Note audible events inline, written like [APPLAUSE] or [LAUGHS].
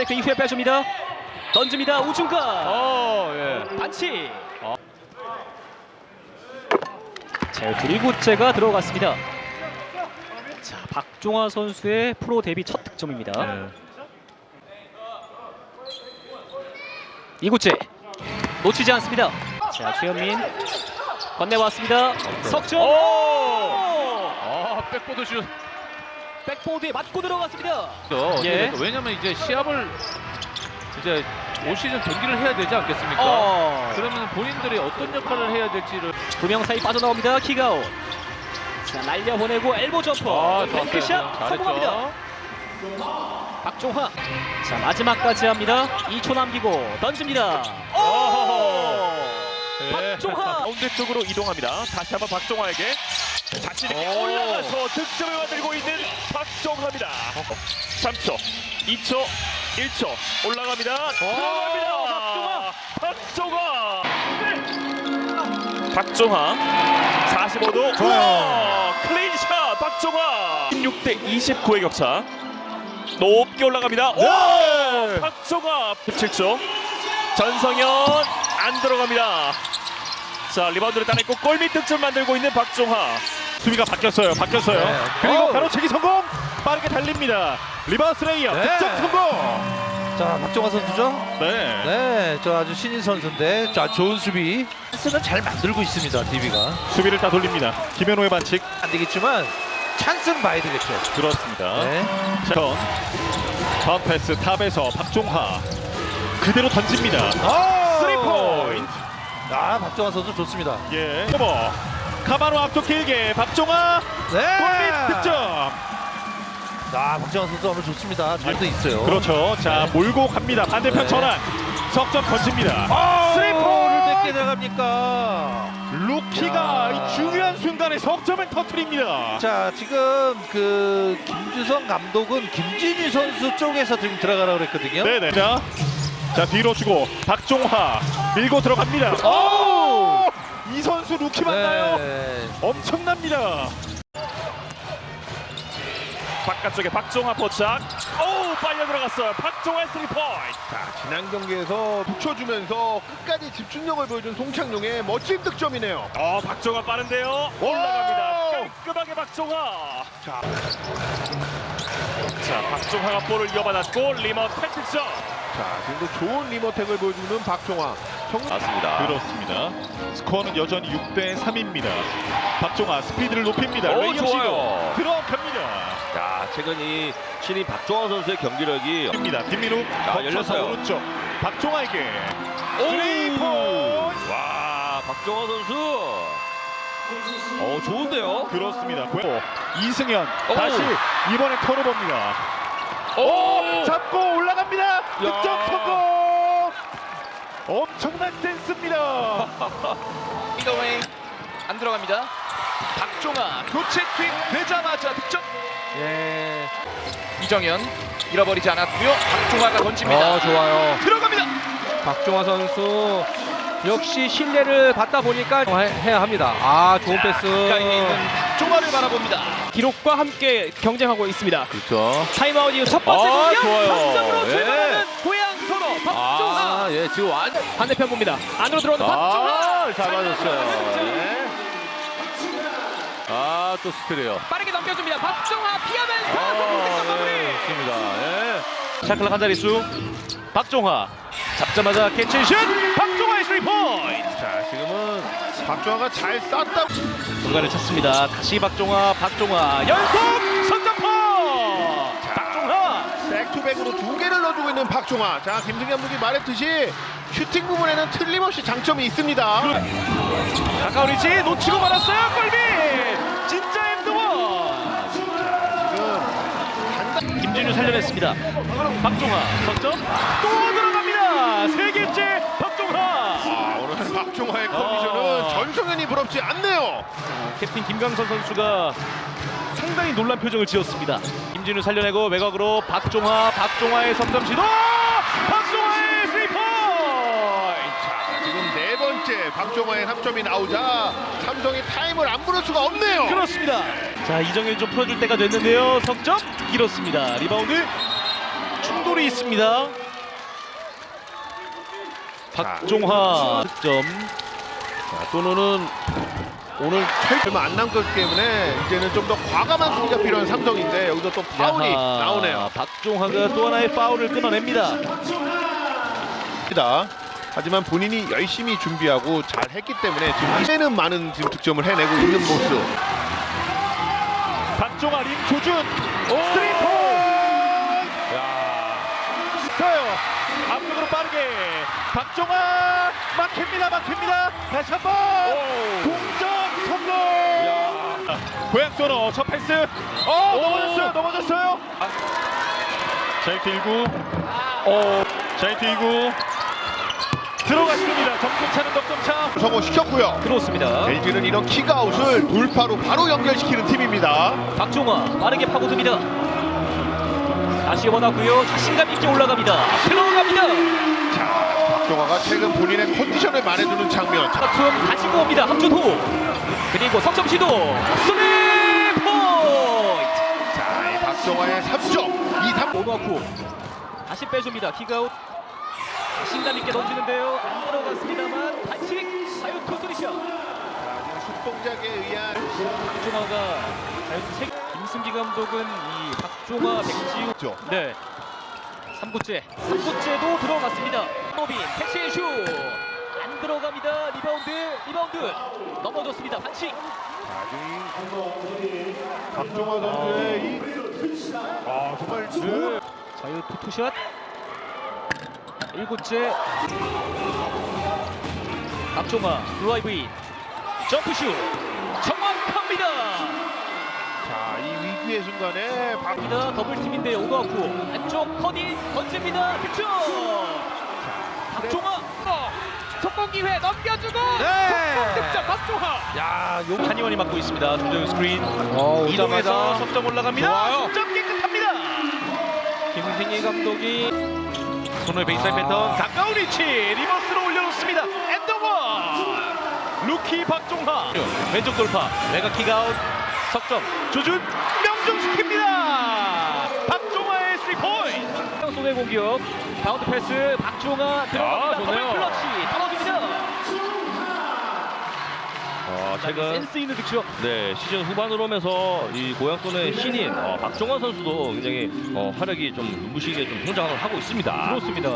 스테이크 이후에 빼줍니다. 던집니다. 우중간 어, 예. 반치. 자, 드리구째가 들어갔습니다. 자, 박종화 선수의 프로 데뷔 첫 득점입니다. 예. 이구째 놓치지 않습니다. 자, 최현민 건네왔습니다. 석점. 오! 아, 백보드 슛. 백보드에 맞고 들어갔습니다. 예. 예. 왜냐면 이제 시합을 이제 올 시즌 경기를 해야 되지 않겠습니까? 어. 그러면 본인들이 어떤 역할을 해야 될지를 두 명 사이 빠져나옵니다. 킥아웃. 자, 날려보내고 엘보 점퍼. 아, 뱅크샷 좋았어요. 성공합니다. 잘했죠. 박종화. 자, 마지막까지 합니다. 2초 남기고 던집니다. 오! 예. 박종화. 가운데 쪽으로 이동합니다. 다시 한번 박종화에게 자신 있게 오. 올라가서 득점을 만들고 있는 박종화입니다. 3초, 2초, 1초 올라갑니다. 들어갑니다. 박종화. 박종화. 박종화 45도 좋아요. 클린샷 박종화 16대 29의 격차 높게 올라갑니다. 네. 오! 박종화 17초 전성현 안 들어갑니다. 자 리바운드를 따냈고 골밑 득점 만들고 있는 박종화 수비가 바뀌었어요. 바뀌었어요. 네. 그리고 어우. 가로채기 성공 빠르게 달립니다. 리바운드 레이어 네. 득점 성공. 자 박정화 선수죠? 네. 네, 저 아주 신인 선수인데 자 좋은 수비 패스는 잘 만들고 있습니다. DB가 수비를 다 돌립니다. 김현호의 반칙 안 되겠지만 찬스는 봐야 되겠죠. 그렇습니다. 네. 자, 턴. 턴 패스 탑에서 박종화 그대로 던집니다. 아, 3포인트. 아 박정화 선수 좋습니다. 예. 커버. 카바노 앞쪽 길게 박종화 네. 골밑 득점. 자 박정화 선수 오늘 좋습니다. 잘돼 있어요. 그렇죠. 자 네. 몰고 갑니다. 반대편 네. 전환. 석점 던집니다. 아, 를 3포인트. 몇개 들어갑니까? 루키가 야. 이 중요한 순간에 석점을 터뜨립니다. 자 지금 그 김주성 감독은 김진희 선수 쪽에서 지금 들어가라고 그랬거든요. 네네. 자, 자 뒤로 주고 박종화 밀고 들어갑니다. 오! 이 선수 루키 맞나요? 네. 엄청납니다. 바깥쪽에 박종화 포착. 오 빨려 들어갔어요. 박종화 스리 포인트. 자, 지난 경기에서 붙여주면서 끝까지 집중력을 보여준 송창용의 멋진 득점이네요. 어 박종화 빠른데요. 올라갑니다. 깔끔하게 박종화. 자. 자 박종화가 볼을 이어받았고 리먼 펜트점. 자, 지금도 좋은 리머텍을 보여주는 박종화. 정... 맞습니다. 그렇습니다. 스코어는 여전히 6대 3입니다. 박종화 스피드를 높입니다. 오, 좋아요. 들어갑니다. 자, 최근 이 신인 박종원 선수의 경기력이 입니다. 걷혀서 열렸어요. 오른쪽! 스리 포인트. 와, 박종원 선수. 어, 좋은데요? 그렇습니다. 고- 이승현 오! 다시 이번에 턴오버입니다. 오! 잡고 올라갑니다. 득점 야. 성공. 엄청난 센스입니다. [LAUGHS] 미더웨이 안 들어갑니다. 박종아 교체 투입 되자마자 득점. 예. 이정현 잃어버리지 않았고요. 박종아가 던집니다. 어 좋아요. 들어갑니다. 박종화 선수 역시 신뢰를 받다 보니까 해- 해야 합니다. 아 좋은 패스. 가까이에 있는 박종아를 바라봅니다. 기록과 함께 경쟁하고 있습니다. 그렇죠. 타임아웃 이후 첫 번째 아, 공격 좋아요. 석점으로 예. 출발하는 고양 박종화 아, 예, 지금 완. 반대편 봅니다. 안으로 들어오는 아, 잘 맞았어요. 네. 아, 또 스틸이에요. 빠르게 넘겨줍니다. 박종화 피하면서 아, 득점 마무리. 네, 좋습니다. 예. 샤클락 한 자릿수 박종화 잡자마자 캐치슛 박종화의 스리 포인트. 자, 지금은 박종화가 잘 쐈다. 중간을 찾습니다. 다시 박종화 박종화 연속 선점포. 박종화 백투백으로 두 개를 넣어주고 있는 박종화. 자, 김승현 감독이 말했듯이 슈팅 부분에는 틀림없이 장점이 있습니다. 가까운 위치 놓치고 말았어요. 골밑 진짜 엔드원. 지금 김진우 살려냈습니다. 박종화 석점 또 들어갑니다. 세 개째 박종화. 아, 오늘 박종화의 컨디션은 아. 전성현이 부럽지 않네요. 캡틴 김강선 선수가 상당히 놀란 표정을 지었습니다. 김진우 살려내고 외곽으로 박종화, 박종화의 석점 시도, 박종화의 스리 포인트. 자, 지금 네 번째 박종화의 3점이 나오자 삼성이 타임을 안 부를 수가 없네요. 그렇습니다. 자 이정현 좀 풀어줄 때가 됐는데요. 석점 길었습니다. 리바운드 충돌이 있습니다. 박종화 득점. 자, 또노는 오늘 얼마 안 남기 때문에 이제는 좀 더 과감한 수비가 필요한 삼성인데 여기서 또 파울이 야하, 나오네요. 박종화가 또 하나의 파울을 끊어냅니다. 입니다. 하지만 본인이 열심히 준비하고 잘 했기 때문에 지금 이제는 많은 지금 득점을 해내고 있는 모습. 박종화 림 조준 스리퍼. 야, 가요. 앞쪽으로 빠르게 박종화 막힙니다, 막힙니다. 다시 한번 성공. 고양 소노 첫 패스. 어 넘어졌어요, 넘어졌어요. 자이트 1구. 어, 자이트 2구. 들어갔습니다. 점수차는 득점차. 성공시켰고요. 그렇습니다. LG는 이런 킥아웃을 돌파로 바로 연결시키는 팀입니다. 박종화 빠르게 파고듭니다. 다시 원하고요. 자신감 있게 올라갑니다. 들어갑니다. 박종화가 최근 본인의 컨디션을 말해주는 장면. 자, 틈 가지고 옵니다. 함준호. 그리고 석점 시도. 스리 포인트. 자, 이 박종화의 3점. 이 3. 오너쿠. 다시 빼줍니다. 킥아웃. 자신감 있게 던지는데요. 안 들어갔습니다만 반칙. 자유 투수리샷. 슛동작에 의한 박종화가 자유투 세 김승기 감독은 이 박종화, 백지우 죠. 네. 3구째. 3구째도 들어갔습니다. 노빈 캐치앤 슛. 안 들어갑니다. 리바운드. 리바운드. 넘어졌습니다. 반칙. 박종화 선수의 이 아, 정말 좋은 자유 투투샷. 1구째. 박종화 드라이브 인. 점프슛. 정확합니다. 자, 이 위기의 순간에 박. 더블팀인데 오너쿠. 안쪽 커디 던집니다. 득점. 박종화. 어. 속공 기회 넘겨주고. 속공 득점 박종화. 야, 요 한의원이 맡고 있습니다. 조정 스크린. 어, 이동해서 석점 올라갑니다. 좋아요. 석점 깨끗합니다. 김승희 감독이 손을 베이스라인 패턴 가까운 위치 리버스로 올려놓습니다. 엔더원 루키 박종화 왼쪽 돌파 외곽 킥아웃 석점 조준 명중시킵니다. 박종화의 3포인트 손의 공격. 바운드 패스 박종화 들어갑니다. 아. 더블 클러치 떨어집니다. 어, 최근 센스 있는 득점. 네, 시즌 후반으로 오면서 이 고향손의 신인 어, 박종원 선수도 굉장히 어, 활약이 좀 눈부시게 좀 성장을 하고 있습니다. 그렇습니다.